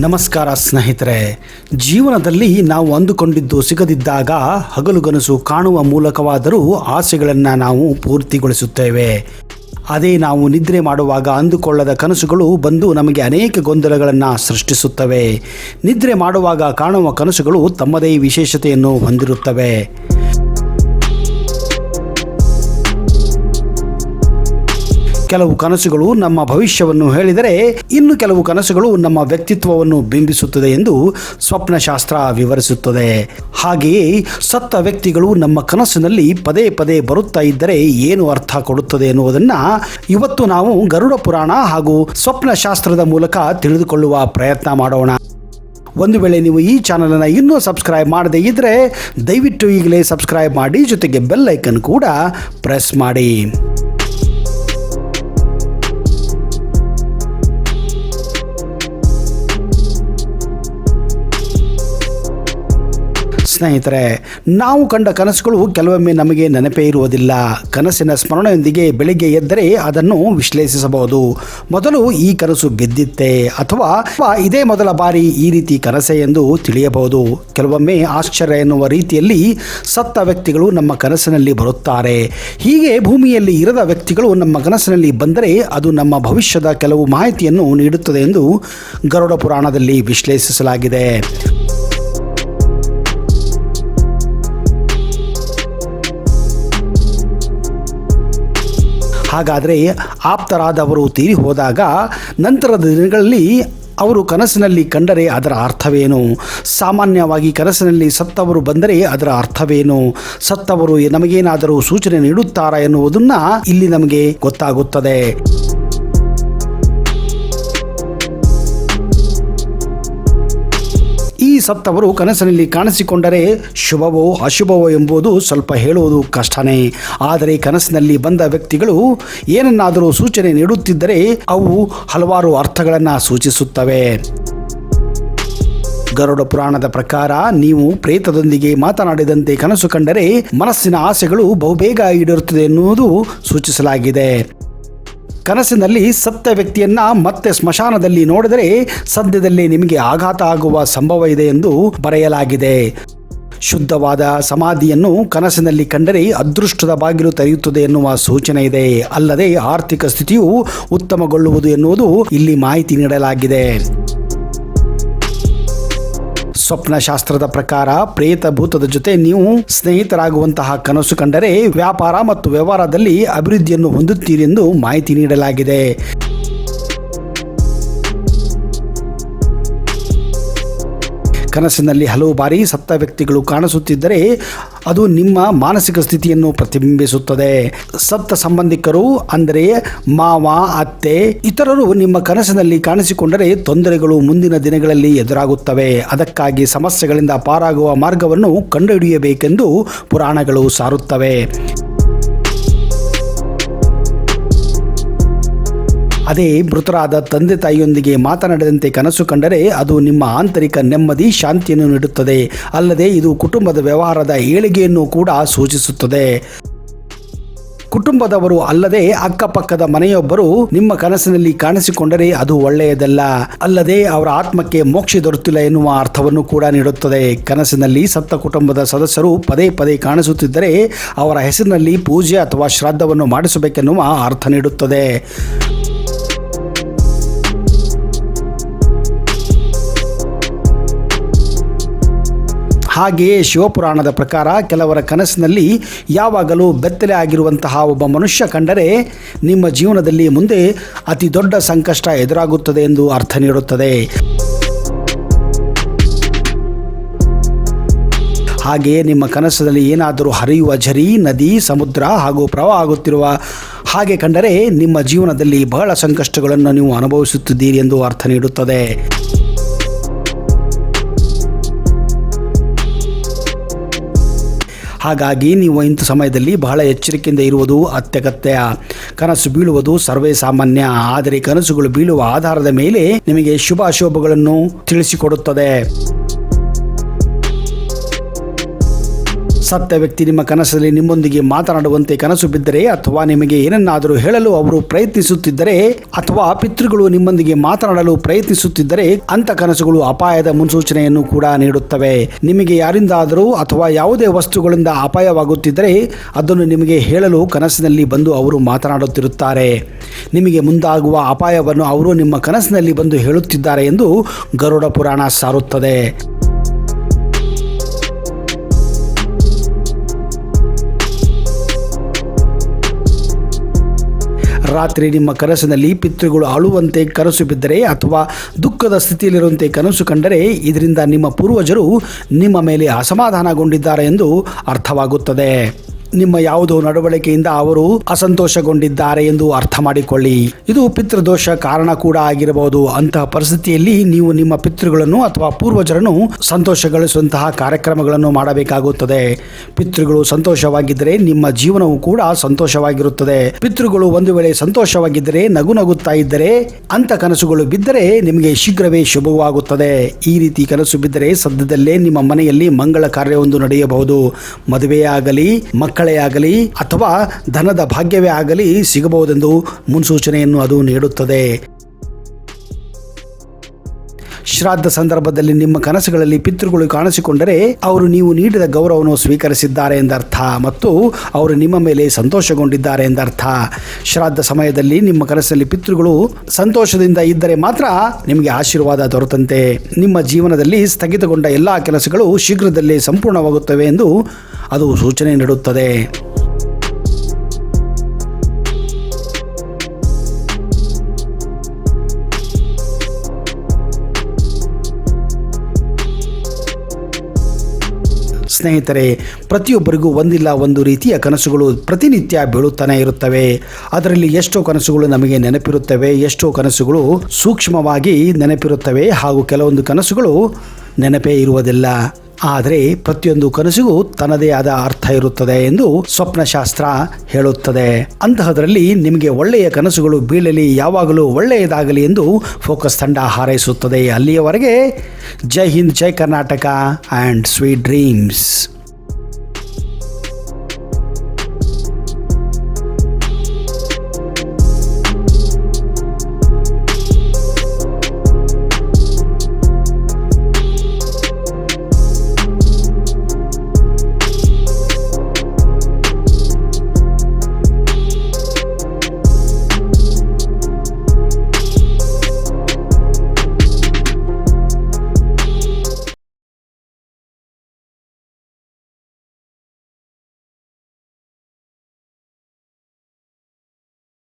ನಮಸ್ಕಾರ ಸ್ನೇಹಿತರೆ, ಜೀವನದಲ್ಲಿ ನಾವು ಅಂದುಕೊಂಡಿದ್ದು ಸಿಗದಿದ್ದಾಗ ಹಗಲುಗನಸು ಕಾಣುವ ಮೂಲಕವಾದರೂ ಆಸೆಗಳನ್ನು ನಾವು ಪೂರ್ತಿಗೊಳಿಸುತ್ತೇವೆ. ಅದೇ ನಾವು ನಿದ್ರೆ ಮಾಡುವಾಗ ಅಂದುಕೊಳ್ಳದ ಕನಸುಗಳು ಬಂದು ನಮಗೆ ಅನೇಕ ಗೊಂದಲಗಳನ್ನು ಸೃಷ್ಟಿಸುತ್ತವೆ. ನಿದ್ರೆ ಮಾಡುವಾಗ ಕಾಣುವ ಕನಸುಗಳು ತಮ್ಮದೇ ವಿಶೇಷತೆಯನ್ನು ಹೊಂದಿರುತ್ತವೆ. ಕೆಲವು ಕನಸುಗಳು ನಮ್ಮ ಭವಿಷ್ಯವನ್ನು ಹೇಳಿದರೆ ಇನ್ನು ಕೆಲವು ಕನಸುಗಳು ನಮ್ಮ ವ್ಯಕ್ತಿತ್ವವನ್ನು ಬಿಂಬಿಸುತ್ತದೆ ಎಂದು ಸ್ವಪ್ನಶಾಸ್ತ್ರ ವಿವರಿಸುತ್ತದೆ. ಹಾಗೆಯೇ ಸತ್ತ ವ್ಯಕ್ತಿಗಳು ನಮ್ಮ ಕನಸಿನಲ್ಲಿ ಪದೇ ಪದೇ ಬರುತ್ತಾ ಇದ್ದರೆ ಏನು ಅರ್ಥ ಕೊಡುತ್ತದೆ ಎನ್ನುವುದನ್ನು ಇವತ್ತು ನಾವು ಗರುಡ ಪುರಾಣ ಹಾಗೂ ಸ್ವಪ್ನಶಾಸ್ತ್ರದ ಮೂಲಕ ತಿಳಿದುಕೊಳ್ಳುವ ಪ್ರಯತ್ನ ಮಾಡೋಣ. ಒಂದು ವೇಳೆ ನೀವು ಈ ಚಾನಲನ್ನು ಇನ್ನೂ ಸಬ್ಸ್ಕ್ರೈಬ್ ಮಾಡದೇ ಇದ್ದರೆ ದಯವಿಟ್ಟು ಈಗಲೇ ಸಬ್ಸ್ಕ್ರೈಬ್ ಮಾಡಿ ಜೊತೆಗೆ ಬೆಲ್ ಐಕನ್ ಕೂಡ ಪ್ರೆಸ್ ಮಾಡಿ. ಸ್ನೇಹಿತರೆ, ನಾವು ಕಂಡ ಕನಸುಗಳು ಕೆಲವೊಮ್ಮೆ ನಮಗೆ ನೆನಪೇ ಇರುವುದಿಲ್ಲ. ಕನಸಿನ ಸ್ಮರಣೆಯೊಂದಿಗೆ ಬೆಳಿಗ್ಗೆ ಎದ್ದರೆ ಅದನ್ನು ವಿಶ್ಲೇಷಿಸಬಹುದು. ಮೊದಲು ಈ ಕನಸು ಬಿದ್ದಿತ್ತೆ ಅಥವಾ ಇದೇ ಮೊದಲ ಬಾರಿ ಈ ರೀತಿ ಕನಸೆ ಎಂದು ತಿಳಿಯಬಹುದು. ಕೆಲವೊಮ್ಮೆ ಆಶ್ಚರ್ಯ ಎನ್ನುವ ರೀತಿಯಲ್ಲಿ ಸತ್ತ ವ್ಯಕ್ತಿಗಳು ನಮ್ಮ ಕನಸಿನಲ್ಲಿ ಬರುತ್ತಾರೆ. ಹೀಗೆ ಭೂಮಿಯಲ್ಲಿ ಇರದ ವ್ಯಕ್ತಿಗಳು ನಮ್ಮ ಕನಸಿನಲ್ಲಿ ಬಂದರೆ ಅದು ನಮ್ಮ ಭವಿಷ್ಯದ ಕೆಲವು ಮಾಹಿತಿಯನ್ನು ನೀಡುತ್ತದೆ ಎಂದು ಗರುಡ ಪುರಾಣದಲ್ಲಿ ವಿಶ್ಲೇಷಿಸಲಾಗಿದೆ. ಹಾಗಾದರೆ ಆಪ್ತರಾದವರು ತೀರಿ ಹೋದಾಗ ನಂತರದ ದಿನಗಳಲ್ಲಿ ಅವರು ಕನಸಿನಲ್ಲಿ ಕಂಡರೆ ಅದರ ಅರ್ಥವೇನು? ಸಾಮಾನ್ಯವಾಗಿ ಕನಸಿನಲ್ಲಿ ಸತ್ತವರು ಬಂದರೆ ಅದರ ಅರ್ಥವೇನು? ಸತ್ತವರು ನಮಗೇನಾದರೂ ಸೂಚನೆ ನೀಡುತ್ತಾರಾ ಎನ್ನುವುದನ್ನು ಇಲ್ಲಿ ನಮಗೆ ಗೊತ್ತಾಗುತ್ತದೆ. ಸತ್ತವರು ಕನಸಿನಲ್ಲಿ ಕಾಣಿಸಿಕೊಂಡರೆ ಶುಭವೋ ಅಶುಭವೋ ಎಂಬುದು ಸ್ವಲ್ಪ ಹೇಳುವುದು ಕಷ್ಟನೇ. ಆದರೆ ಕನಸಿನಲ್ಲಿ ಬಂದ ವ್ಯಕ್ತಿಗಳು ಏನನ್ನಾದರೂ ಸೂಚನೆ ನೀಡುತ್ತಿದ್ದರೆ ಅವು ಹಲವಾರು ಅರ್ಥಗಳನ್ನು ಸೂಚಿಸುತ್ತವೆ. ಗರುಡ ಪುರಾಣದ ಪ್ರಕಾರ ನೀವು ಪ್ರೇತದೊಂದಿಗೆ ಮಾತನಾಡಿದಂತೆ ಕನಸು ಕಂಡರೆ ಮನಸ್ಸಿನ ಆಸೆಗಳು ಬಹುಬೇಗ ಈಡೇರುತ್ತದೆ ಎನ್ನುವುದು ಸೂಚಿಸಲಾಗಿದೆ. ಕನಸಿನಲ್ಲಿ ಸತ್ತ ವ್ಯಕ್ತಿಯನ್ನ ಮತ್ತೆ ಸ್ಮಶಾನದಲ್ಲಿ ನೋಡಿದರೆ ಸದ್ಯದಲ್ಲಿ ನಿಮಗೆ ಆಘಾತ ಆಗುವ ಸಂಭವ ಇದೆ ಎಂದು ಬರೆಯಲಾಗಿದೆ. ಶುದ್ಧವಾದ ಸಮಾಧಿಯನ್ನು ಕನಸಿನಲ್ಲಿ ಕಂಡರೆ ಅದೃಷ್ಟದ ಬಾಗಿಲು ತೆರೆಯುತ್ತದೆ ಎನ್ನುವ ಸೂಚನೆ ಇದೆ. ಅಲ್ಲದೆ ಆರ್ಥಿಕ ಸ್ಥಿತಿಯು ಉತ್ತಮಗೊಳ್ಳುವುದು ಎನ್ನುವುದು ಇಲ್ಲಿ ಮಾಹಿತಿ ನೀಡಲಾಗಿದೆ. ಸ್ವಪ್ನಶಾಸ್ತ್ರದ ಪ್ರಕಾರ ಪ್ರೇತ ಭೂತದ ಜೊತೆ ನೀವು ಸ್ನೇಹಿತರಾಗುವಂತಹ ಕನಸು ಕಂಡರೆ ವ್ಯಾಪಾರ ಮತ್ತು ವ್ಯವಹಾರದಲ್ಲಿ ಅಭಿವೃದ್ಧಿಯನ್ನು ಹೊಂದುತ್ತೀರಿ ಎಂದು ಮಾಹಿತಿ ನೀಡಲಾಗಿದೆ. ಕನಸಿನಲ್ಲಿ ಹಲವು ಬಾರಿ ಸತ್ತ ವ್ಯಕ್ತಿಗಳು ಕಾಣಿಸುತ್ತಿದ್ದರೆ ಅದು ನಿಮ್ಮ ಮಾನಸಿಕ ಸ್ಥಿತಿಯನ್ನು ಪ್ರತಿಬಿಂಬಿಸುತ್ತದೆ. ಸತ್ತ ಸಂಬಂಧಿಕರು ಅಂದರೆ ಮಾವ, ಅತ್ತೆ, ಇತರರು ನಿಮ್ಮ ಕನಸಿನಲ್ಲಿ ಕಾಣಿಸಿಕೊಂಡರೆ ತೊಂದರೆಗಳು ಮುಂದಿನ ದಿನಗಳಲ್ಲಿ ಎದುರಾಗುತ್ತವೆ. ಅದಕ್ಕಾಗಿ ಸಮಸ್ಯೆಗಳಿಂದ ಪಾರಾಗುವ ಮಾರ್ಗವನ್ನು ಕಂಡುಹಿಡಿಯಬೇಕೆಂದು ಪುರಾಣಗಳು ಸಾರುತ್ತವೆ. ಅದೇ ಮೃತರಾದ ತಂದೆ ತಾಯಿಯೊಂದಿಗೆ ಮಾತನಾಡಿದಂತೆ ಕನಸು ಕಂಡರೆ ಅದು ನಿಮ್ಮ ಆಂತರಿಕ ನೆಮ್ಮದಿ, ಶಾಂತಿಯನ್ನು ನೀಡುತ್ತದೆ. ಅಲ್ಲದೆ ಇದು ಕುಟುಂಬದ ವ್ಯವಹಾರದ ಏಳಿಗೆಯನ್ನು ಕೂಡ ಸೂಚಿಸುತ್ತದೆ. ಕುಟುಂಬದವರು ಅಲ್ಲದೆ ಅಕ್ಕಪಕ್ಕದ ಮನೆಯೊಬ್ಬರು ನಿಮ್ಮ ಕನಸಿನಲ್ಲಿ ಕಾಣಿಸಿಕೊಂಡರೆ ಅದು ಒಳ್ಳೆಯದಲ್ಲ. ಅಲ್ಲದೆ ಅವರ ಆತ್ಮಕ್ಕೆ ಮೋಕ್ಷ ದೊರೆತಿಲ್ಲ ಎನ್ನುವ ಅರ್ಥವನ್ನು ಕೂಡ ನೀಡುತ್ತದೆ. ಕನಸಿನಲ್ಲಿ ಸತ್ತ ಕುಟುಂಬದ ಸದಸ್ಯರು ಪದೇ ಪದೇ ಕಾಣಿಸುತ್ತಿದ್ದರೆ ಅವರ ಹೆಸರಿನಲ್ಲಿ ಪೂಜೆ ಅಥವಾ ಶ್ರಾದ್ದವನ್ನು ಮಾಡಿಸಬೇಕೆನ್ನುವ ಅರ್ಥ ನೀಡುತ್ತದೆ. ಹಾಗೆಯೇ ಶಿವಪುರಾಣದ ಪ್ರಕಾರ ಕೆಲವರ ಕನಸಿನಲ್ಲಿ ಯಾವಾಗಲೂ ಬೆತ್ತಲೆ ಆಗಿರುವಂತಹ ಒಬ್ಬ ಮನುಷ್ಯ ಕಂಡರೆ ನಿಮ್ಮ ಜೀವನದಲ್ಲಿ ಮುಂದೆ ಅತಿ ದೊಡ್ಡ ಸಂಕಷ್ಟ ಎದುರಾಗುತ್ತದೆ ಎಂದು ಅರ್ಥ ನೀಡುತ್ತದೆ. ಹಾಗೆಯೇ ನಿಮ್ಮ ಕನಸಿನಲ್ಲಿ ಏನಾದರೂ ಹರಿಯುವ ಝರಿ, ನದಿ, ಸಮುದ್ರ ಹಾಗೂ ಪ್ರವಾಹ ಆಗುತ್ತಿರುವ ಹಾಗೆ ಕಂಡರೆ ನಿಮ್ಮ ಜೀವನದಲ್ಲಿ ಬಹಳ ಸಂಕಷ್ಟಗಳನ್ನು ನೀವು ಅನುಭವಿಸುತ್ತಿದ್ದೀರಿ ಎಂದು ಅರ್ಥ ನೀಡುತ್ತದೆ. ಹಾಗಾಗಿ ನೀವು ಇಂಥ ಸಮಯದಲ್ಲಿ ಬಹಳ ಎಚ್ಚರಿಕೆಯಿಂದ ಇರುವುದು ಅತ್ಯಗತ್ಯ. ಕನಸು ಬೀಳುವುದು ಸರ್ವೇ ಸಾಮಾನ್ಯ ಆದರೆ ಕನಸುಗಳು ಬೀಳುವ ಆಧಾರದ ಮೇಲೆ ನಿಮಗೆ ಶುಭ ಅಶುಭಗಳನ್ನು ತಿಳಿಸಿಕೊಡುತ್ತದೆ. ಸತ್ತ ವ್ಯಕ್ತಿ ನಿಮ್ಮ ಕನಸಲ್ಲಿ ನಿಮ್ಮೊಂದಿಗೆ ಮಾತನಾಡುವಂತೆ ಕನಸು ಬಿದ್ದರೆ ಅಥವಾ ನಿಮಗೆ ಏನನ್ನಾದರೂ ಹೇಳಲು ಅವರು ಪ್ರಯತ್ನಿಸುತ್ತಿದ್ದರೆ ಅಥವಾ ಪಿತೃಗಳು ನಿಮ್ಮೊಂದಿಗೆ ಮಾತನಾಡಲು ಪ್ರಯತ್ನಿಸುತ್ತಿದ್ದರೆ ಅಂತ ಕನಸುಗಳು ಅಪಾಯದ ಮುನ್ಸೂಚನೆಯನ್ನು ಕೂಡ ನೀಡುತ್ತವೆ. ನಿಮಗೆ ಯಾರಿಂದಾದರೂ ಅಥವಾ ಯಾವುದೇ ವಸ್ತುಗಳಿಂದ ಅಪಾಯವಾಗುತ್ತಿದ್ದರೆ ಅದನ್ನು ನಿಮಗೆ ಹೇಳಲು ಕನಸಿನಲ್ಲಿ ಬಂದು ಅವರು ಮಾತನಾಡುತ್ತಿರುತ್ತಾರೆ. ನಿಮಗೆ ಮುಂದಾಗುವ ಅಪಾಯವನ್ನು ಅವರು ನಿಮ್ಮ ಕನಸಿನಲ್ಲಿ ಬಂದು ಹೇಳುತ್ತಿದ್ದಾರೆ ಎಂದು ಗರುಡ ಪುರಾಣ ಸಾರುತ್ತದೆ. ರಾತ್ರಿ ನಿಮ್ಮ ಕನಸಿನಲ್ಲಿ ಪಿತೃಗಳು ಅಳುವಂತೆ ಕನಸು ಬಿದ್ದರೆ ಅಥವಾ ದುಃಖದ ಸ್ಥಿತಿಯಲ್ಲಿರುವಂತೆ ಕನಸು ಕಂಡರೆ ಇದರಿಂದ ನಿಮ್ಮ ಪೂರ್ವಜರು ನಿಮ್ಮ ಮೇಲೆ ಅಸಮಾಧಾನಗೊಂಡಿದ್ದಾರೆ ಎಂದು ಅರ್ಥವಾಗುತ್ತದೆ. ನಿಮ್ಮ ಯಾವುದೋ ನಡವಳಿಕೆಯಿಂದ ಅವರು ಅಸಂತೋಷಗೊಂಡಿದ್ದಾರೆ ಎಂದು ಅರ್ಥ ಮಾಡಿಕೊಳ್ಳಿ. ಇದು ಪಿತೃದೋಷ ಕಾರಣ ಕೂಡ ಆಗಿರಬಹುದು. ಅಂತಹ ಪರಿಸ್ಥಿತಿಯಲ್ಲಿ ನೀವು ನಿಮ್ಮ ಪಿತೃಗಳನ್ನು ಅಥವಾ ಪೂರ್ವಜರನ್ನು ಸಂತೋಷಗೊಳಿಸುವಂತಹ ಕಾರ್ಯಕ್ರಮಗಳನ್ನು ಮಾಡಬೇಕಾಗುತ್ತದೆ. ಪಿತೃಗಳು ಸಂತೋಷವಾಗಿದ್ದರೆ ನಿಮ್ಮ ಜೀವನವು ಕೂಡ ಸಂತೋಷವಾಗಿರುತ್ತದೆ. ಪಿತೃಗಳು ಒಂದು ವೇಳೆ ಸಂತೋಷವಾಗಿದ್ದರೆ, ನಗು ನಗುತ್ತಾ ಇದ್ದರೆ ಅಂತ ಕನಸುಗಳು ಬಿದ್ದರೆ ನಿಮಗೆ ಶೀಘ್ರವೇ ಶುಭವಾಗುತ್ತದೆ. ಈ ರೀತಿ ಕನಸು ಬಿದ್ದರೆ ಸದ್ಯದಲ್ಲೇ ನಿಮ್ಮ ಮನೆಯಲ್ಲಿ ಮಂಗಳ ಕಾರ್ಯವೊಂದು ನಡೆಯಬಹುದು. ಮದುವೆಯಾಗಲಿ ಆಗಲಿ ಮಕ್ಕಳೇ ಆಗಲಿ ಅಥವಾ ಧನದ ಭಾಗ್ಯವೇ ಆಗಲಿ ಸಿಗಬಹುದೆಂದು ಮುನ್ಸೂಚನೆಯನ್ನು ಅದು ನೀಡುತ್ತದೆ. ಶ್ರಾದ್ದ ಸಂದರ್ಭದಲ್ಲಿ ನಿಮ್ಮ ಕನಸುಗಳಲ್ಲಿ ಪಿತೃಗಳು ಕಾಣಿಸಿಕೊಂಡರೆ ಅವರು ನೀವು ನೀಡಿದ ಗೌರವವನ್ನು ಸ್ವೀಕರಿಸಿದ್ದಾರೆ ಎಂದರ್ಥ ಮತ್ತು ಅವರು ನಿಮ್ಮ ಮೇಲೆ ಸಂತೋಷಗೊಂಡಿದ್ದಾರೆ ಎಂದರ್ಥ. ಶ್ರಾದ್ದ ಸಮಯದಲ್ಲಿ ನಿಮ್ಮ ಕನಸಲ್ಲಿ ಪಿತೃಗಳು ಸಂತೋಷದಿಂದ ಇದ್ದರೆ ಮಾತ್ರ ನಿಮಗೆ ಆಶೀರ್ವಾದ ದೊರೆತಂತೆ. ನಿಮ್ಮ ಜೀವನದಲ್ಲಿ ಸ್ಥಗಿತಗೊಂಡ ಎಲ್ಲ ಕೆಲಸಗಳು ಶೀಘ್ರದಲ್ಲೇ ಸಂಪೂರ್ಣವಾಗುತ್ತವೆ ಎಂದು ಅದು ಸೂಚನೆ ನೀಡುತ್ತದೆ. ಸ್ನೇಹಿತರೆ, ಪ್ರತಿಯೊಬ್ಬರಿಗೂ ಒಂದಿಲ್ಲ ಒಂದು ರೀತಿಯ ಕನಸುಗಳು ಪ್ರತಿನಿತ್ಯ ಬೀಳುತ್ತಾನೆ ಇರುತ್ತವೆ. ಅದರಲ್ಲಿ ಎಷ್ಟೋ ಕನಸುಗಳು ನಮಗೆ ನೆನಪಿರುತ್ತವೆ, ಎಷ್ಟೋ ಕನಸುಗಳು ಸೂಕ್ಷ್ಮವಾಗಿ ನೆನಪಿರುತ್ತವೆ ಹಾಗೂ ಕೆಲವೊಂದು ಕನಸುಗಳು ನೆನಪೇ ಇರುವುದಿಲ್ಲ. ಆದರೆ ಪ್ರತಿಯೊಂದು ಕನಸಿಗೂ ತನ್ನದೇ ಆದ ಅರ್ಥ ಇರುತ್ತದೆ ಎಂದು ಸ್ವಪ್ನಶಾಸ್ತ್ರ ಹೇಳುತ್ತದೆ. ಅಂತಹದರಲ್ಲಿ ನಿಮಗೆ ಒಳ್ಳೆಯ ಕನಸುಗಳು ಬೀಳಲಿ, ಯಾವಾಗಲೂ ಒಳ್ಳೆಯದಾಗಲಿ ಎಂದು ಫೋಕಸ್ ತಂಡ ಹಾರೈಸುತ್ತದೆ. ಅಲ್ಲಿಯವರೆಗೆ ಜೈ ಹಿಂದ್, ಜೈ ಕರ್ನಾಟಕ ಆ್ಯಂಡ್ ಸ್ವೀಟ್ ಡ್ರೀಮ್ಸ್.